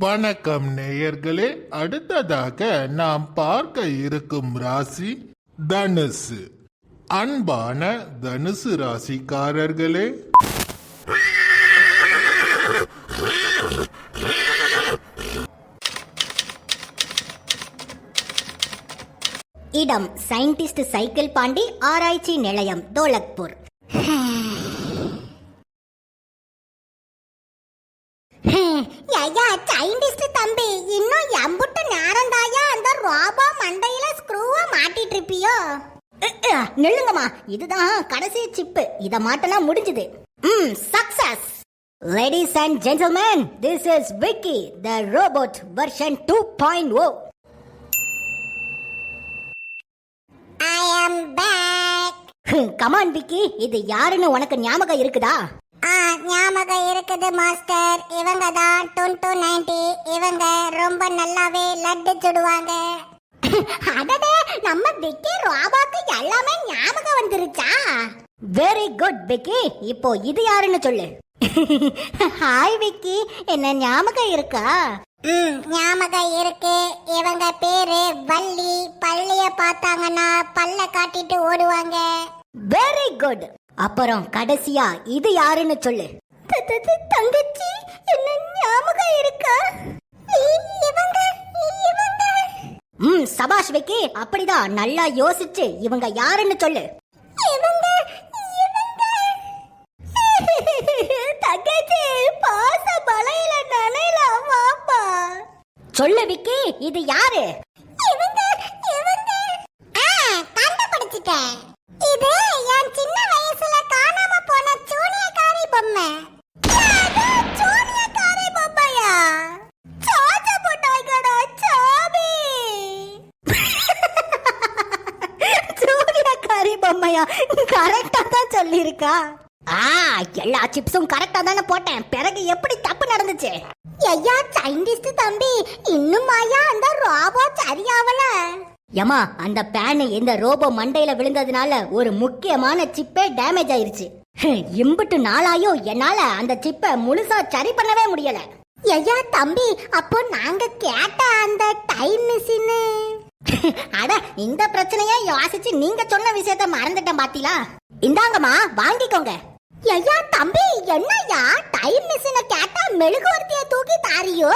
வணக்கம் நேயர்களே அடுத்ததாக நாம் பார்க்க இருக்கும் ராசி தனுசு. அன்பான தனுசு ராசிக்காரர்களே. இடம் சயின்டிஸ்ட் சைக்கிள் பாண்டி ஆராய்ச்சி நிலையம் தோலக்பூர். ஐயா சயின்டிஸ்ட் தம்பி இன்னும் எம்புட்டு நேரம் தாயா அந்த ரோபோ மண்டையில ஸ்க்ரூவ மாட்டிட்டு இருப்பியோ நில்லுங்கம்மா இதுதான் கடைசி சிப்பு இத மாட்டனா முடிஞ்சது ம் success ladies and gentlemen this is Vicky the robot version two point O I am back come on Vicky இது யாருன்னு உனக்கு ஞாபகம் இருக்குதா ஆ ஞாபகம் இருக்குது மாஸ்டர். இவங்க தான் டுன்டு நைன்டி. இவங்க ரொம்ப நல்லாவே லட்டு சுடுவாங்க. அடடே நம்ம விக்கி ரோபாக்கு எல்லாமே ஞாபகம் வந்துருச்சா? Very good Vicky. இப்போ இது யாருன்னு சொல்லு. Hi Vicky. என்ன ஞாபகம் இருக்கா? ம் ஞாபகம் இருக்கு. இவங்க பேரு வள்ளி. பள்ளிய பார்த்தாங்கன்னா பல்ல காட்டிட்டு ஓடுவாங்க. வெரி குட் அப்புறம் கடைசியா இது யாருன்னு சொல்லு. தங்கச்சி என்ன ஞாபகம் இருக்கா? ம் சபாஷ் விக்கி அப்படிதான் நல்லா யோசிச்சு இவங்க யாருன்னு சொல்லு. இவங்க தங்கச்சி பாச பலையில நனையலாம் வாப்பா. சொல்லு விக்கி இது யாரு? இவங்க இவங்க. ஆ கண்டுபிடிச்சிட்டேன் இது என் சின்ன வயசுல காணாம போன சூனியக்காரி பொம்மை. சூனியக்காரி பொம்மையா? சாச்ச போட்டாய் கடா சூனியக்காரி பொம்மையா? கரெக்டா தான் சொல்லியிருக்கா. ஆ எல்லா சிப்ஸும் கரெக்டா தானே போட்டேன். பிறகு எப்படி தப்பு நடந்துச்சு? ஐயா சைண்டிஸ்ட் தம்பி இன்னும் ஐயா அந்த ரோபோ சரியாவல. ஏமா அந்த பேன் இந்த ரோபோ மண்டையில விழுந்ததுனால ஒரு முக்கியமான சிப்பே டேமேஜ் ஆயிருச்சு. இம்புட்டு நாளாயும் என்னால அந்த சிப்பை முழுசா சரி பண்ணவே முடியல. ஐயா தம்பி அப்போ நாங்க கேட்ட அந்த டைம் மிஷின் அட இந்த பிரச்சனைய யோசிச்சு நீங்க சொன்ன விஷயத்த மறந்துட்டேன் பாத்தீங்களா? இந்தாங்கம்மா வாங்கிக்கோங்க. ஐயா தம்பி என்னையா டைம் மிஷினை கேட்டா மெழுகுவர்த்திய தூக்கி தாரியோ?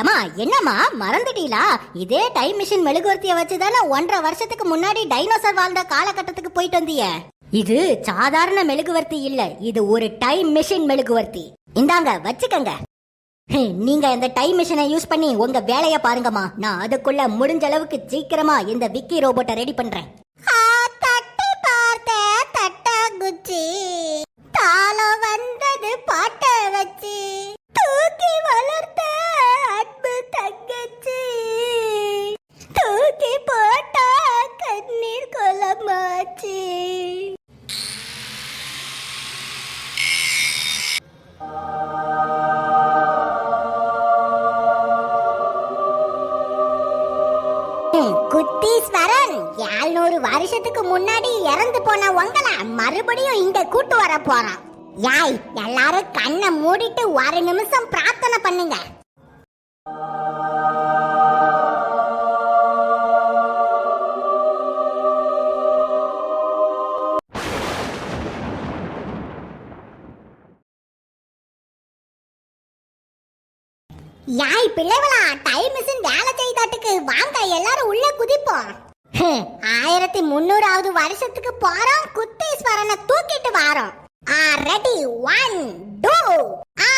ஏமா என்னம்மா? மறந்துட்டீங்களா இதே டைம் மிஷின் மெழுகுவர்த்திய வச்சுதானே ஒன்றரை வருஷத்துக்கு முன்னாடி டைனோசர் வாழ்ந்த காலகட்டத்துக்கு போயிட்டு வந்தீங்க இது சாதாரண மெழுகுவர்த்தி இல்ல. இது ஒரு டைம் மிஷின் மெழுகுவர்த்தி. இந்தாங்க வச்சுக்கங்க. நீங்க இந்த டைம் மிஷினை யூஸ் பண்ணி உங்க வேலைய பாருங்கம்மா. நான் அதுக்குள்ள முடிஞ்ச அளவுக்கு சீக்கிரமா இந்த விக்கி ரோபோட்டை ரெடி பண்றேன். கோடீஸ்வரன் ஏழ்நூறு வருஷத்துக்கு முன்னாடி இறந்து போன உங்கள மறுபடியும் இங்க கூட்டு வர போறான். யாய் எல்லாரும் கண்ணை மூடிட்டு ஒரு நிமிஷம் பிரார்த்தனை பண்ணுங்க. யாய் பிள்ளைகளா டைம் மிஷின் வேலை செய்தாட்டுக்கு வாங்க எல்லாரும் உள்ள குதிப்போம். ஆயிரத்தி முன்னூறாவது வருஷத்துக்கு போறோம் குத்தீஸ்வரனை தூக்கிட்டு வாரோம். ஆ ரெடி ஒன் டூ ஆ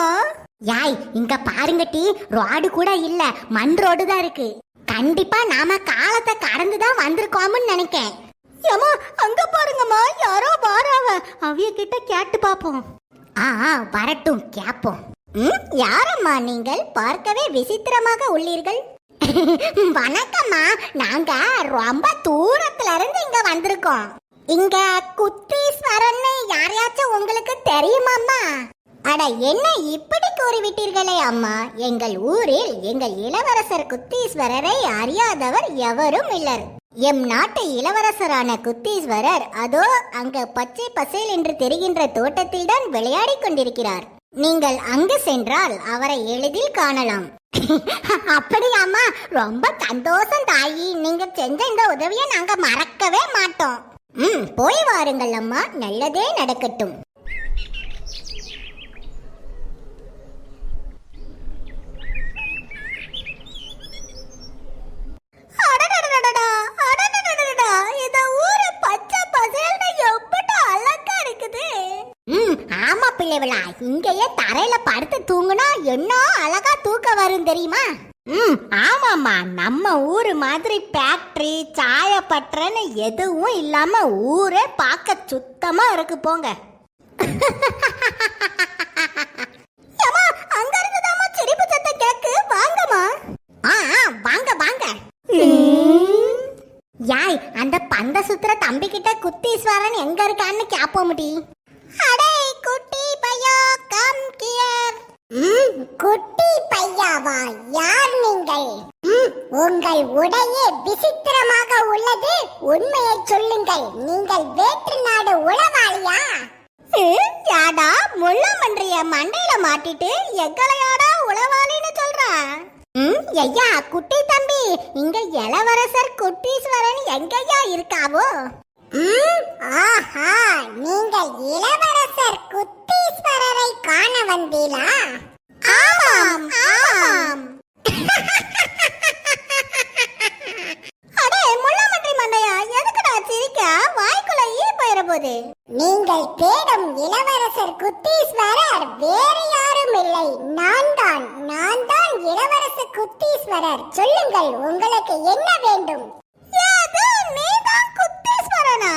வந்திருக்கோமாம்மா யாய் இங்க பாருங்கட்டி ரோடு கூட இல்ல. மண் ரோடு தான் இருக்கு. கண்டிப்பா நாம காலத்தை கடந்து தான் வந்திருக்கோம்னு நினைக்கேன். ஏமா அங்க பாருங்கம்மா. யாரோ வாராவ. அவிய கிட்ட கேட்டு பாப்போம். ஆ ஆ, வரட்டும். கேப்போம். ம் யாரம்மா நீங்கள்? பார்க்கவே விசித்திரமாக உள்ளீர்கள். வணக்கம்மா. நாங்க ரொம்ப தூரத்துல இருந்து இங்க வந்திருக்கோம். இங்க குத்தீஸ்வரன் யாரையாச்சும் உங்களுக்கு தெரியுமாம்மா? அட என்ன இப்படி கூறிவிட்டீர்களே அம்மா? எங்கள் ஊரில் எங்கள் இளவரசர் குத்தீஸ்வரரை அறியாதவர் எவரும் இல்லர். எம் நாட்டு இளவரசரான குத்தீஸ்வரர் அதோ அங்கு பச்சை பசேல் என்று தெரிகின்ற தோட்டத்தில் தான் விளையாடிக் கொண்டிருக்கிறார். நீங்கள் அங்கு சென்றால் அவரை எளிதில் காணலாம். அப்படியாமா ரொம்ப சந்தோஷம் தாயி. நீங்க செஞ்ச இந்த உதவியை நாங்க மறக்கவே மாட்டோம். ம் போய் வாருங்கள் அம்மா. நல்லதே நடக்கட்டும் அடடடடடா, அடடடடடா, இந்த ஊரு பச்சை பசேல்னு எம்பிட்டு அழகா இருக்குது. ம், ஆமா பிள்ளைகளா இங்கேயே தரையில படுத்து தூங்குனா என்ன அழகா தூக்கம் வரும் தெரியுமா? ம் ஆமாம்மா. நம்ம ஊரு மாதிரி ஃபேக்டரி சாயப்பட்டறன்னு எதுவும் இல்லாம ஊரே பார்க்க சுத்தமா இருக்கு போங்க. சிரிப்பு வாங்க வாங்க. யாய் அந்த பந்த சுத்துற தம்பி கிட்ட குத்தீஸ்வரன் எங்க இருக்கான்னு கேப்போம் முடி அடே குட்டி பையாவா? யார் நீங்கள்? உங்கள் உடையே விசித்திரமாக உள்ளது. உண்மையை சொல்லுங்கள். நீங்கள் வேற்று நாடு உளவாளியா? யாடா? முள்ள மன்றிய மண்டையில மாட்டிட்டு எங்களையாடா உளவாளின்னு சொல்றா? ஐயா குட்டி தம்பி இங்க இளவரசர் குட்டீஸ்வரன் எங்கய்யா இருக்காவோ? ஆஹா நீங்கள் இளவரசர் குட்டீஸ்வரரை காண வந்தீலா ஆமாம் ஆமாம். அடே முள்ள மன்றி மண்டையா? எதுக்குடா சிரிக்க? வாய்க்குள்ள ஈ போயிட போகுது நீங்கள் தேடும் இளவரசர் குத்தீஸ்வரர் வேறு யாரும் இல்லை. நான் தான் நான் தான் இளவரசர் குத்தீஸ்வரர். சொல்லுங்கள் உங்களுக்கு என்ன வேண்டும் ஏது நீதான் குத்தீஸ்வரனா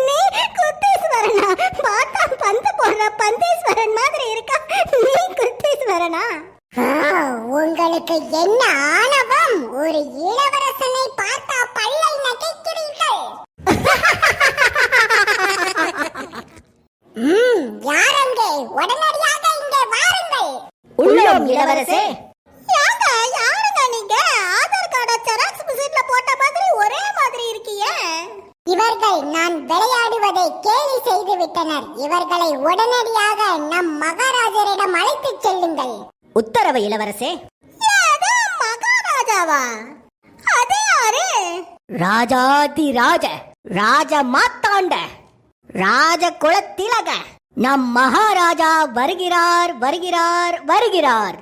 நீ குத்தீஸ்வரனா பார்த்தா பந்து போடுற பந்தீஸ்வரன் மாதிரி இருக்கா நீ குத்தீஸ்வரனா ஆ, உங்களுக்கு என்ன ஆணவம்? ஒரு இளவரசனை பார்த்தா பல்லை நகைக்கிறீர்கள். ம், யாரங்கே உடனடியாக இங்கே வாருங்கள். உள்ளோம் இளவரசே. யாங்க யாருங்க நீங்க? ஆதார் கார்டை ஜெராக்ஸ் மிஷின்ல போட்ட மாதிரி ஒரே மாதிரி இருக்கீங்க இவர்கள் நான் விளையாடுவதை கேலி செய்து விட்டனர். இவர்களை உடனடியாக நம் மகாராஜரிடம் அழைத்துச் செல்லுங்கள். உத்தரவு இளவரசே. மகாராஜாவா? அது யாரு? ராஜாதி ராஜ ராஜ மாத்தாண்ட ராஜ குலத்திலக நம் மகாராஜா வருகிறார் வருகிறார் வருகிறார்.